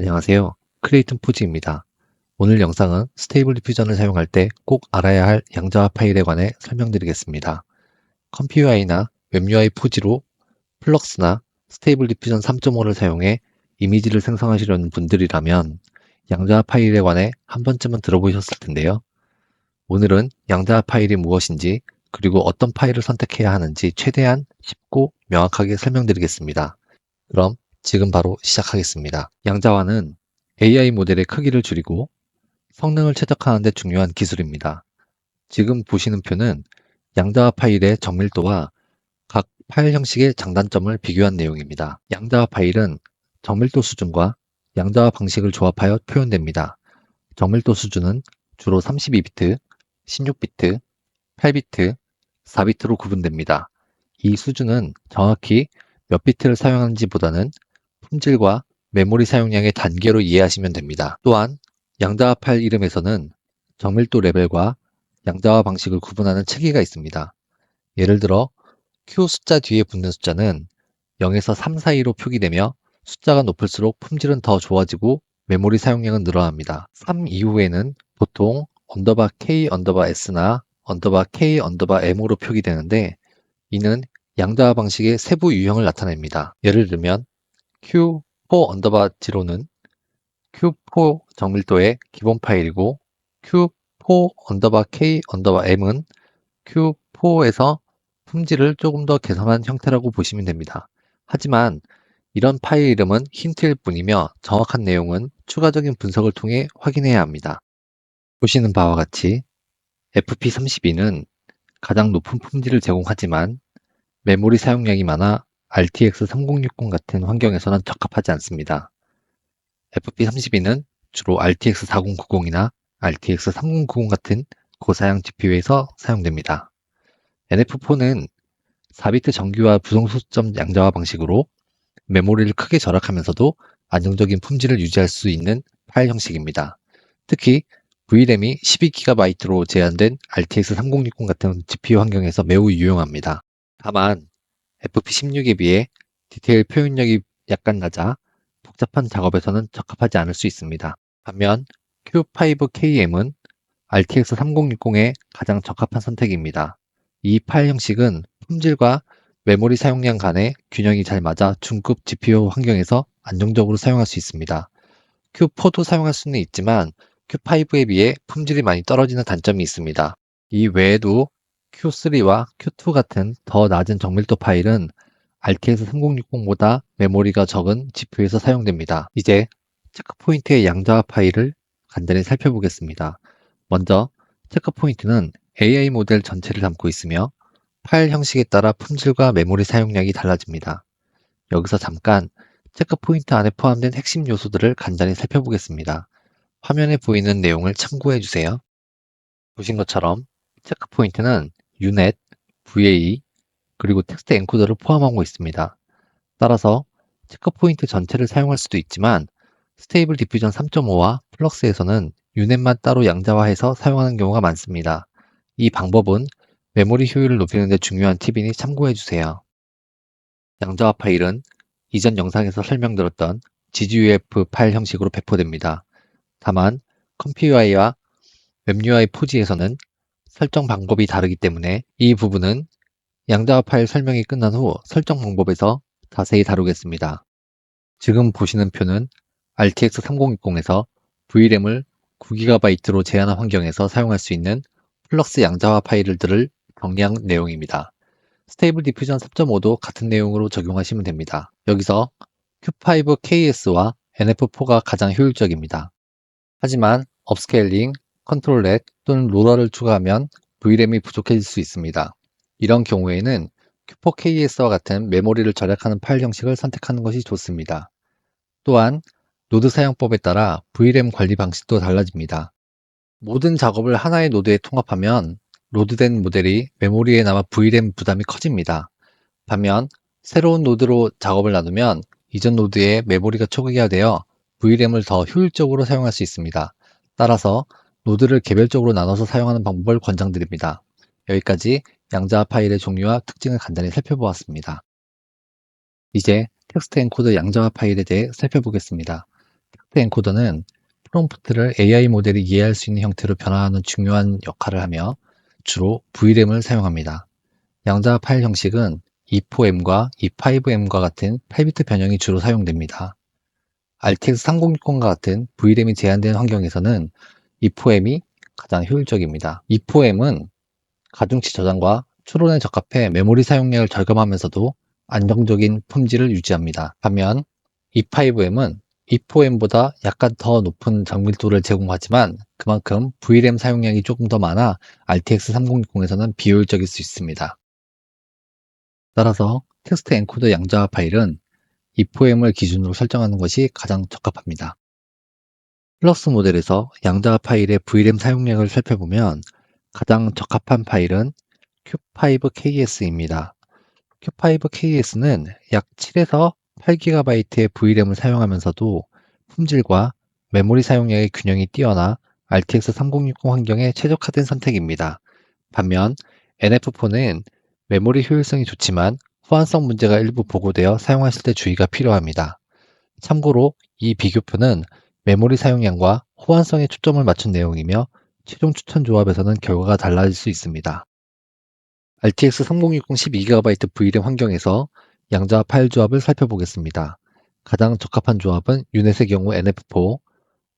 안녕하세요. 크리에이튼 포즈입니다. 오늘 영상은 스테이블 디퓨전을 사용할 때 꼭 알아야 할 양자화 파일에 관해 설명드리겠습니다. 컴퓨아이나 웹UI 포지로 플럭스나 스테이블 디퓨전 3.5를 사용해 이미지를 생성하시려는 분들이라면 양자화 파일에 관해 한 번쯤은 들어보셨을 텐데요. 오늘은 양자화 파일이 무엇인지 그리고 어떤 파일을 선택해야 하는지 최대한 쉽고 명확하게 설명드리겠습니다. 그럼 지금 바로 시작하겠습니다. 양자화는 AI 모델의 크기를 줄이고 성능을 최적화하는 데 중요한 기술입니다. 지금 보시는 표는 양자화 파일의 정밀도와 각 파일 형식의 장단점을 비교한 내용입니다. 양자화 파일은 정밀도 수준과 양자화 방식을 조합하여 표현됩니다. 정밀도 수준은 주로 32비트, 16비트, 8비트, 4비트로 구분됩니다. 이 수준은 정확히 몇 비트를 사용하는지 보다는 품질과 메모리 사용량의 단계로 이해하시면 됩니다. 또한 양자화 파일 이름에서는 정밀도 레벨과 양자화 방식을 구분하는 체계가 있습니다. 예를 들어 Q 숫자 뒤에 붙는 숫자는 0에서 3 사이로 표기되며 숫자가 높을수록 품질은 더 좋아지고 메모리 사용량은 늘어납니다. 3 이후에는 보통 언더바 K 언더바 S나 언더바 K 언더바 M으로 표기되는데 이는 양자화 방식의 세부 유형을 나타냅니다. 예를 들면 Q4 언더바 0는 Q4 정밀도의 기본 파일이고 Q4 언더바 K 언더바 M은 Q4에서 품질을 조금 더 개선한 형태라고 보시면 됩니다. 하지만 이런 파일 이름은 힌트일 뿐이며 정확한 내용은 추가적인 분석을 통해 확인해야 합니다. 보시는 바와 같이 FP32는 가장 높은 품질을 제공하지만 메모리 사용량이 많아 RTX 3060 같은 환경에서는 적합하지 않습니다. FP32는 주로 RTX 4090이나 RTX 3090 같은 고사양 GPU에서 사용됩니다. NF4는 4비트 정규화 부동소점 양자화 방식으로 메모리를 크게 절약하면서도 안정적인 품질을 유지할 수 있는 파일 형식입니다. 특히 VRAM이 12GB로 제한된 RTX 3060 같은 GPU 환경에서 매우 유용합니다. 다만 FP16에 비해 디테일 표현력이 약간 낮아 복잡한 작업에서는 적합하지 않을 수 있습니다. 반면 Q5KM은 RTX 3060에 가장 적합한 선택입니다. 이 파일 형식은 품질과 메모리 사용량 간의 균형이 잘 맞아 중급 GPU 환경에서 안정적으로 사용할 수 있습니다. Q4도 사용할 수는 있지만 Q5에 비해 품질이 많이 떨어지는 단점이 있습니다. 이 외에도 Q3와 Q2 같은 더 낮은 정밀도 파일은 RTX 3060보다 메모리가 적은 GPU에서 사용됩니다. 이제 체크포인트의 양자화 파일을 간단히 살펴보겠습니다. 먼저 체크포인트는 AI 모델 전체를 담고 있으며 파일 형식에 따라 품질과 메모리 사용량이 달라집니다. 여기서 잠깐 체크포인트 안에 포함된 핵심 요소들을 간단히 살펴보겠습니다. 화면에 보이는 내용을 참고해 주세요. 보신 것처럼 체크포인트는 UNET, VAE, 그리고 텍스트 엔코더를 포함하고 있습니다. 따라서 체크 포인트 전체를 사용할 수도 있지만 스테이블 디퓨전 3.5와 플럭스에서는 UNET만 따로 양자화해서 사용하는 경우가 많습니다. 이 방법은 메모리 효율을 높이는 데 중요한 팁이니 참고해 주세요. 양자화 파일은 이전 영상에서 설명드렸던 GGUF 파일 형식으로 배포됩니다. 다만 컴퓨UI와 웹UI 포지에서는 설정 방법이 다르기 때문에 이 부분은 양자화 파일 설명이 끝난 후 설정 방법에서 자세히 다루겠습니다. 지금 보시는 표는 RTX 3060에서 VRAM을 9GB로 제한한 환경에서 사용할 수 있는 플럭스 양자화 파일들을 정리한 내용입니다. 스테이블 디퓨전 3.5도 같은 내용으로 적용하시면 됩니다. 여기서 Q5KS와 NF4가 가장 효율적입니다. 하지만 업스케일링, 컨트롤 렉 또는 로러를 추가하면 VRAM이 부족해질 수 있습니다. 이런 경우에는 Q4KS와 같은 메모리를 절약하는 파일 형식을 선택하는 것이 좋습니다. 또한 노드 사용법에 따라 VRAM 관리 방식도 달라집니다. 모든 작업을 하나의 노드에 통합하면 로드된 모델이 메모리에 남아 VRAM 부담이 커집니다. 반면 새로운 노드로 작업을 나누면 이전 노드에 메모리가 초기화되어 VRAM을 더 효율적으로 사용할 수 있습니다. 따라서 노드를 개별적으로 나눠서 사용하는 방법을 권장드립니다. 여기까지 양자 파일의 종류와 특징을 간단히 살펴보았습니다. 이제 텍스트 엔코더 양자화 파일에 대해 살펴보겠습니다. 텍스트 엔코더는 프롬프트를 AI 모델이 이해할 수 있는 형태로 변화하는 중요한 역할을 하며 주로 VRAM을 사용합니다. 양자 파일 형식은 E4M과 E5M과 같은 8비트 변형이 주로 사용됩니다. RTX 3060과 같은 VRAM이 제한된 환경에서는 E4M이 가장 효율적입니다. E4M은 가중치 저장과 추론에 적합해 메모리 사용량을 절감하면서도 안정적인 품질을 유지합니다. 반면 E5M은 E4M보다 약간 더 높은 정밀도를 제공하지만 그만큼 VRAM 사용량이 조금 더 많아 RTX 3060에서는 비효율적일 수 있습니다. 따라서 텍스트 엔코더 양자화 파일은 E4M을 기준으로 설정하는 것이 가장 적합합니다. 플러스 모델에서 양자화 파일의 VRAM 사용량을 살펴보면 가장 적합한 파일은 Q5KS입니다. Q5KS는 약 7에서 8GB의 VRAM을 사용하면서도 품질과 메모리 사용량의 균형이 뛰어나 RTX 3060 환경에 최적화된 선택입니다. 반면 NF4는 메모리 효율성이 좋지만 호환성 문제가 일부 보고되어 사용하실 때 주의가 필요합니다. 참고로 이 비교표는 메모리 사용량과 호환성에 초점을 맞춘 내용이며 최종 추천 조합에서는 결과가 달라질 수 있습니다. RTX 3060 12GB VRAM 환경에서 양자 파일 조합을 살펴보겠습니다. 가장 적합한 조합은 유넷의 경우 NF4,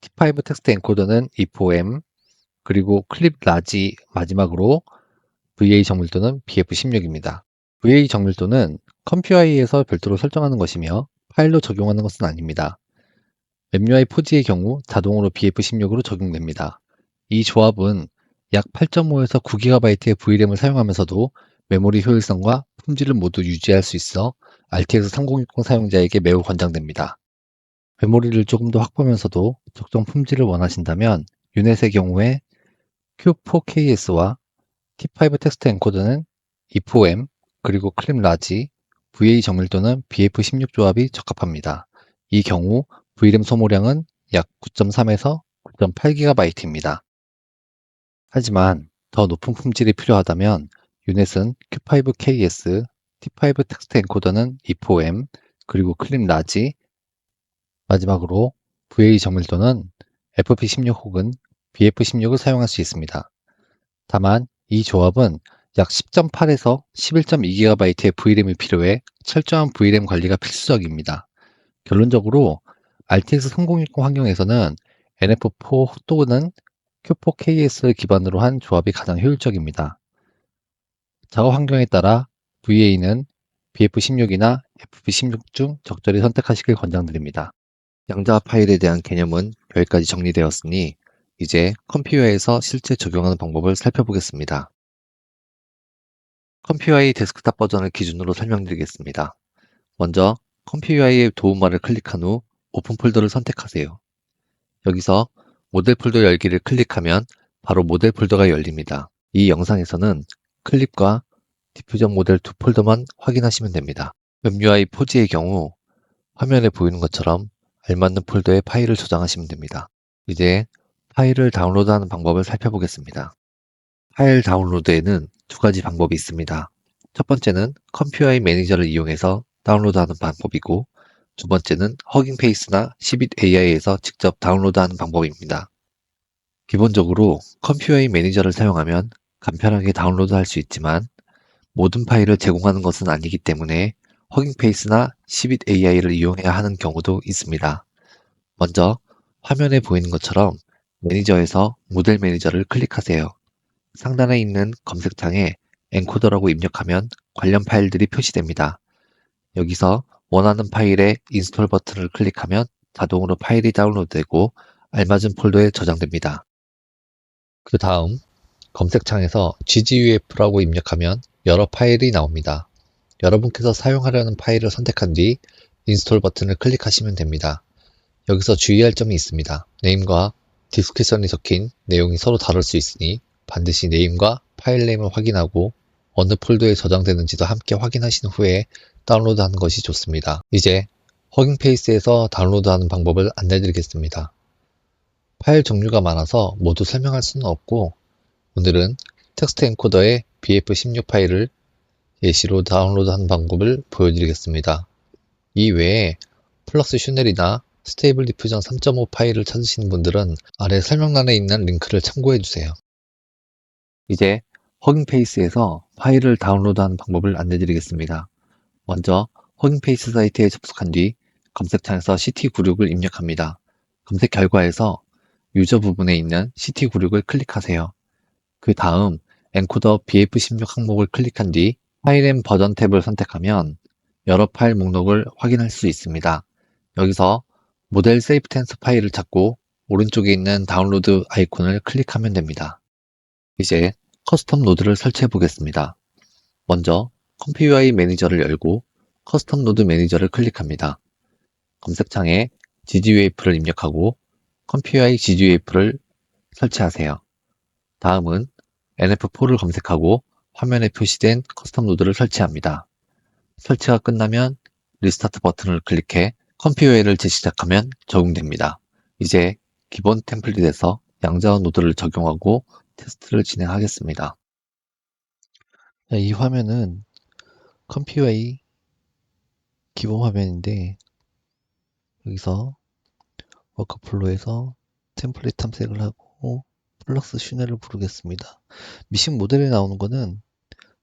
T5 텍스트 엔코더는 E4M, 그리고 클립 라지 마지막으로 VA 정밀도는 BF16입니다. VA 정밀도는 컴퓨아이에서 별도로 설정하는 것이며 파일로 적용하는 것은 아닙니다. MUI 포지의 경우 자동으로 BF16으로 적용됩니다. 이 조합은 약 8.5에서 9GB의 VRAM을 사용하면서도 메모리 효율성과 품질을 모두 유지할 수 있어 RTX 3060 사용자에게 매우 권장됩니다. 메모리를 조금 더 확보하면서도 적정 품질을 원하신다면 유넷의 경우에 Q4KS와 T5 텍스트 엔코더는 E4M 그리고 클립 라지, VA 정밀도는 BF16 조합이 적합합니다. 이 경우 VRAM 소모량은 약 9.3에서 9.8GB입니다. 하지만 더 높은 품질이 필요하다면 유넷은 Q5KS, T5 텍스트 엔코더는 E4M, 그리고 클립 라지, 마지막으로 VA 정밀도는 FP16 혹은 BF16을 사용할 수 있습니다. 다만 이 조합은 약 10.8에서 11.2GB의 VRAM이 필요해 철저한 VRAM 관리가 필수적입니다. 결론적으로 RTX 3060 환경에서는 NF4 또는 Q4KS를 기반으로 한 조합이 가장 효율적입니다. 작업 환경에 따라 VA는 BF16이나 FP16 중 적절히 선택하시길 권장드립니다. 양자 파일에 대한 개념은 여기까지 정리되었으니 이제 컴퓨터에서 실제 적용하는 방법을 살펴보겠습니다. 컴퓨터의 데스크탑 버전을 기준으로 설명드리겠습니다. 먼저 컴퓨터의 도움말을 클릭한 후 오픈 폴더를 선택하세요. 여기서 모델 폴더 열기를 클릭하면 바로 모델 폴더가 열립니다. 이 영상에서는 클립과 디퓨전 모델 두 폴더만 확인하시면 됩니다. MUI 포지의 경우 화면에 보이는 것처럼 알맞는 폴더에 파일을 저장하시면 됩니다. 이제 파일을 다운로드하는 방법을 살펴보겠습니다. 파일 다운로드에는 두 가지 방법이 있습니다. 첫 번째는 컴퓨터의 매니저를 이용해서 다운로드하는 방법이고 두 번째는 허깅페이스나 10빗 AI에서 직접 다운로드하는 방법입니다. 기본적으로 컴퓨터의 매니저를 사용하면 간편하게 다운로드할 수 있지만 모든 파일을 제공하는 것은 아니기 때문에 허깅페이스나 10빗 AI를 이용해야 하는 경우도 있습니다. 먼저 화면에 보이는 것처럼 매니저에서 모델 매니저를 클릭하세요. 상단에 있는 검색창에 엔코더라고 입력하면 관련 파일들이 표시됩니다. 여기서 원하는 파일의 인스톨 버튼을 클릭하면 자동으로 파일이 다운로드되고 알맞은 폴더에 저장됩니다. 그 다음 검색창에서 gguf라고 입력하면 여러 파일이 나옵니다. 여러분께서 사용하려는 파일을 선택한 뒤 인스톨 버튼을 클릭하시면 됩니다. 여기서 주의할 점이 있습니다. 네임과 디스크리션이 적힌 내용이 서로 다를 수 있으니 반드시 네임과 파일 네임을 확인하고 어느 폴더에 저장되는지도 함께 확인하신 후에 다운로드하는 것이 좋습니다. 이제 허깅페이스에서 다운로드하는 방법을 안내드리겠습니다. 파일 종류가 많아서 모두 설명할 수는 없고 오늘은 텍스트 엔코더의 BF16 파일을 예시로 다운로드하는 방법을 보여드리겠습니다. 이 외에 플럭스 슈넬이나 스테이블 디퓨전 3.5 파일을 찾으시는 분들은 아래 설명란에 있는 링크를 참고해 주세요. 이제 허깅페이스에서 파일을 다운로드하는 방법을 안내드리겠습니다. 먼저 허깅페이스 사이트에 접속한 뒤 검색창에서 CT96을 입력합니다. 검색 결과에서 유저 부분에 있는 CT96을 클릭하세요. 그 다음 엔코더 BF16 항목을 클릭한 뒤 파일 앤 버전 탭을 선택하면 여러 파일 목록을 확인할 수 있습니다. 여기서 모델 세이프 텐스 파일을 찾고 오른쪽에 있는 다운로드 아이콘을 클릭하면 됩니다. 이제 커스텀 노드를 설치해 보겠습니다. 먼저 컴퓨UI 매니저를 열고 커스텀 노드 매니저를 클릭합니다. 검색창에 GGUAF를 입력하고 컴퓨UI GGUAF를 설치하세요. 다음은 NF4를 검색하고 화면에 표시된 커스텀 노드를 설치합니다. 설치가 끝나면 리스타트 버튼을 클릭해 컴퓨어를 재시작하면 적용됩니다. 이제 기본 템플릿에서 양자화 노드를 적용하고 테스트를 진행하겠습니다. 이 화면은 컴퓨어의 기본 화면인데 여기서 워크플로에서 템플릿 탐색을 하고 플러스 슈네를 부르겠습니다. 미신 모델에 나오는 거는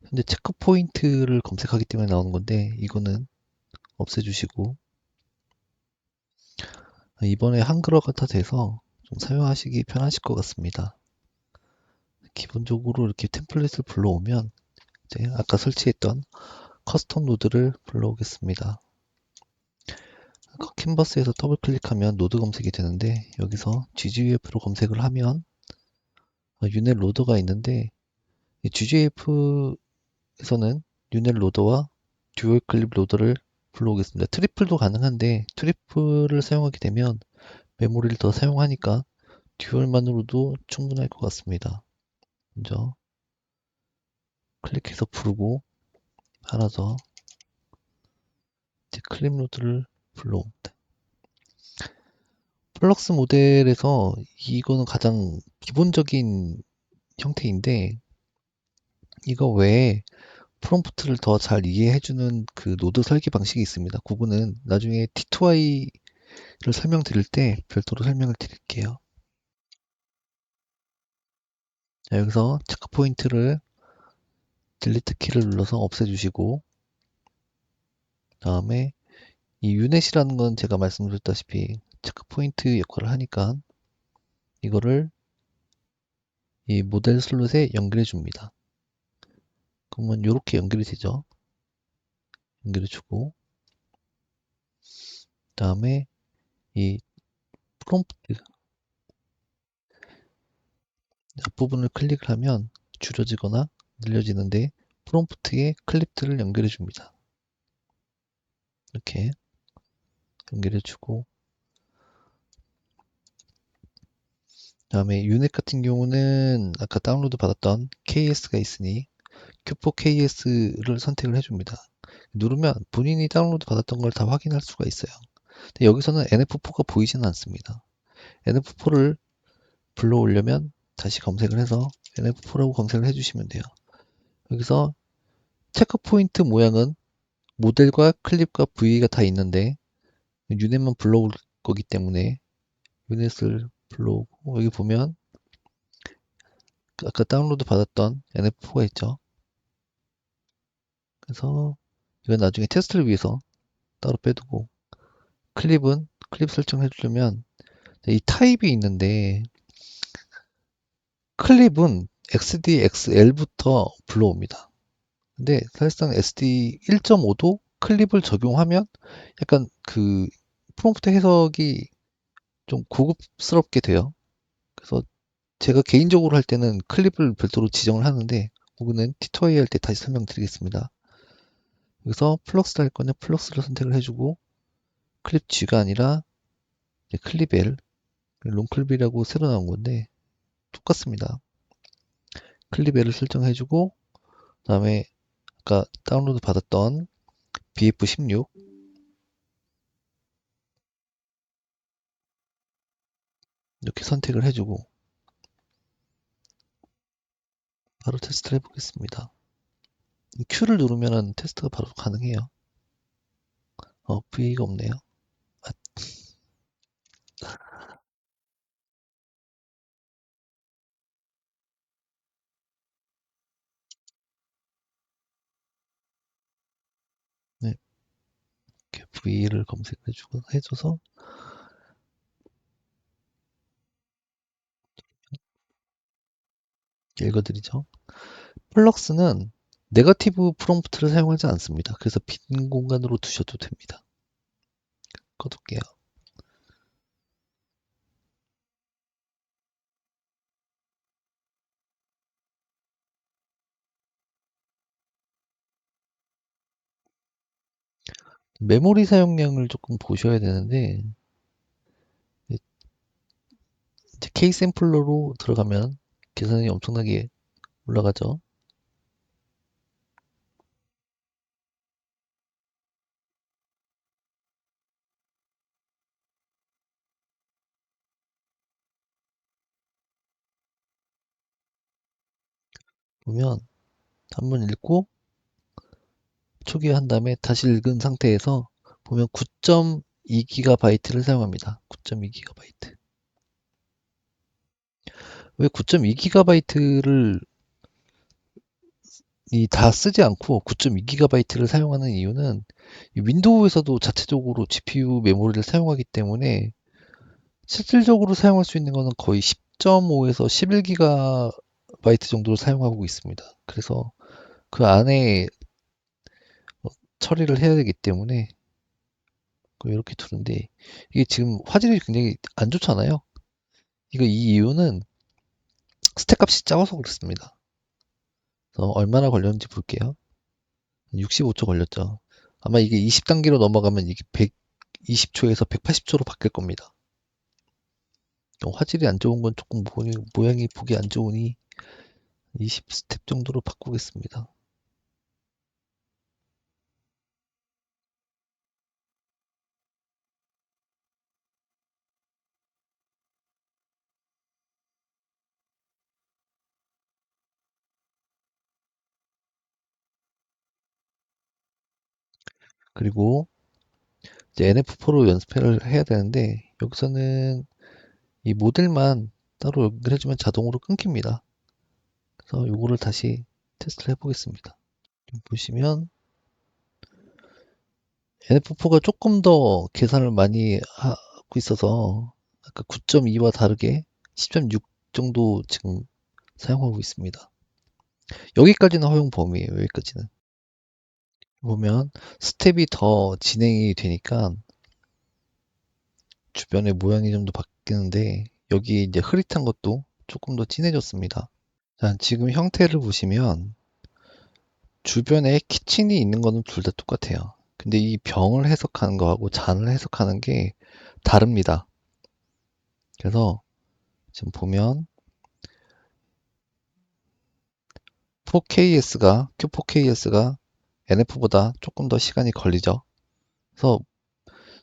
현재 체크 포인트를 검색하기 때문에 나오는 건데 이거는 없애주시고 이번에 한글화가 다 돼서 좀 사용하시기 편하실 것 같습니다. 기본적으로 이렇게 템플릿을 불러오면 이제 아까 설치했던 커스텀 노드를 불러오겠습니다. 캔버스에서 더블 클릭하면 노드 검색이 되는데 여기서 GGUF로 검색을 하면 유넷 로더가 있는데 GGUF에서는 유넷 로더와 듀얼 클립 로더를 불러오겠습니다. 트리플도 가능한데 트리플을 사용하게 되면 메모리를 더 사용하니까 듀얼만으로도 충분할 것 같습니다. 먼저 클릭해서 부르고 더 이제 클립 로드를 불러옵니다. 플럭스 모델에서 이거는 가장 기본적인 형태인데 이거 외에 프롬프트를 더 잘 이해해주는 그 노드 설계 방식이 있습니다. 그거는 나중에 T2I를 설명드릴 때 별도로 설명을 드릴게요. 자, 여기서 체크 포인트를 딜리트 키를 눌러서 없애주시고 다음에 이 유넷이라는 건 제가 말씀드렸다시피 체크 포인트 역할을 하니까 이거를 이 모델 슬롯에 연결해 줍니다. 그러면 이렇게 연결이 되죠. 연결해 주고 다음에 이 프롬프트 앞부분을 클릭을 하면 줄여지거나 늘려지는데 프롬프트에 클립들을 연결해 줍니다. 이렇게 연결해 주고 다음에 유넷 같은 경우는 아까 다운로드 받았던 KS가 있으니 Q4KS를 선택을 해줍니다. 누르면 본인이 다운로드 받았던 걸 다 확인할 수가 있어요. 여기서는 NF4가 보이지는 않습니다. NF4를 불러오려면 다시 검색을 해서 NF4라고 검색을 해주시면 돼요. 여기서 체크 포인트 모양은 모델과 클립과 V가 다 있는데 유넷만 불러올 거기 때문에 유넷을 불러오고 여기 보면 아까 다운로드 받았던 NF4가 있죠. 그래서 이건 나중에 테스트를 위해서 따로 빼두고 클립은 클립 설정해 주려면 이 타입이 있는데 클립은 XDXL부터 불러옵니다. 근데 사실상 SD 1.5도 클립을 적용하면 약간 그 프롬프트 해석이 좀 고급스럽게 돼요. 그래서 제가 개인적으로 할 때는 클립을 별도로 지정을 하는데 그거는 T2I 할때 다시 설명드리겠습니다. 여기서 플럭스를 할 거냐 플럭스를 선택을 해주고 클립 G가 아니라 클립 L 롱클립이라고 새로 나온 건데 똑같습니다. 클립 L을 설정해주고 그 다음에 아까 다운로드 받았던 BF16 이렇게 선택을 해주고 바로 테스트를 해보겠습니다. Q를 누르면 테스트가 바로 가능해요. 어, VA가 없네요. V를 검색해 주고 해줘서 읽어드리죠. 플럭스는 네거티브 프롬프트를 사용하지 않습니다. 그래서 빈 공간으로 두셔도 됩니다. 꺼둘게요. 메모리 사용량을 조금 보셔야 되는데 이제 K 샘플러로 들어가면 계산이 엄청나게 올라가죠. 보면 한번 읽고 초기화한 다음에 다시 읽은 상태에서 보면 9.2GB를 사용합니다. 9.2GB. 왜 9.2GB를 이다 쓰지 않고 9.2GB를 사용하는 이유는 이 윈도우에서도 자체적으로 GPU 메모리를 사용하기 때문에 실질적으로 사용할 수 있는 것은 거의 10.5에서 11GB 정도를 사용하고 있습니다. 그래서 그 안에 어, 처리를 해야 되기 때문에 이렇게 두는데 이게 지금 화질이 굉장히 안 좋잖아요. 이거 이 이유는 스택 값이 작아서 그렇습니다. 그래서 얼마나 걸렸는지 볼게요. 65초 걸렸죠. 아마 이게 20단계로 넘어가면 이게 120초에서 180초로 바뀔 겁니다. 화질이 안 좋은 건 조금 모양이 보기 안 좋으니 20스텝 정도로 바꾸겠습니다. 그리고 이제 NF4로 연습을 해야 되는데 여기서는 이 모델만 따로 연결해주면 자동으로 끊깁니다. 그래서 이거를 다시 테스트를 해보겠습니다. 보시면 NF4가 조금 더 계산을 많이 하고 있어서 아까 9.2와 다르게 10.6 정도 지금 사용하고 있습니다. 여기까지는 허용 범위예요. 여기까지는. 보면 스텝이 더 진행이 되니까 주변의 모양이 좀 더 바뀌는데 여기 이제 흐릿한 것도 조금 더 진해졌습니다. 자, 지금 형태를 보시면 주변에 키친이 있는 거는 둘 다 똑같아요. 근데 이 병을 해석하는 거하고 잔을 해석하는 게 다릅니다. 그래서 지금 보면 4KS가 Q4KS가 NF보다 조금 더 시간이 걸리죠. 그래서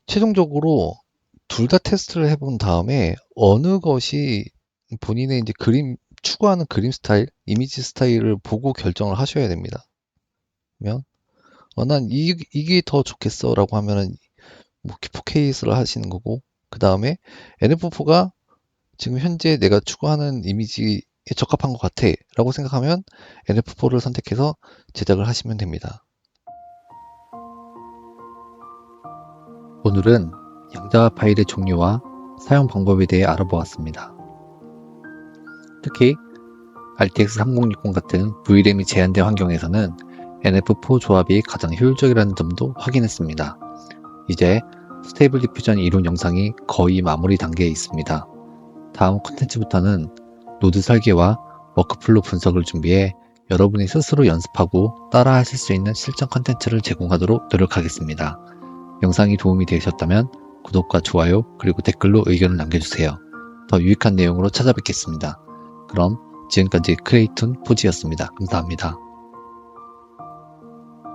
최종적으로 둘 다 테스트를 해본 다음에 어느 것이 본인의 이제 그림 추구하는 그림 스타일, 이미지 스타일을 보고 결정을 하셔야 됩니다. 그러면 어, 난 이, 이게 더 좋겠어라고 하면은 뭐 4K를 하시는 거고 그 다음에 NF4가 지금 현재 내가 추구하는 이미지에 적합한 것 같아 라고 생각하면 NF4를 선택해서 제작을 하시면 됩니다. 오늘은 양자화 파일의 종류와 사용 방법에 대해 알아보았습니다. 특히 RTX 3060 같은 VRAM이 제한된 환경에서는 NF4 조합이 가장 효율적이라는 점도 확인했습니다. 이제 스테이블 디퓨전 이론 영상이 거의 마무리 단계에 있습니다. 다음 콘텐츠부터는 노드 설계와 워크플로 분석을 준비해 여러분이 스스로 연습하고 따라 하실 수 있는 실전 콘텐츠를 제공하도록 노력하겠습니다. 영상이 도움이 되셨다면 구독과 좋아요 그리고 댓글로 의견을 남겨주세요. 더 유익한 내용으로 찾아뵙겠습니다. 그럼 지금까지 크레이툰 포지였습니다. 감사합니다.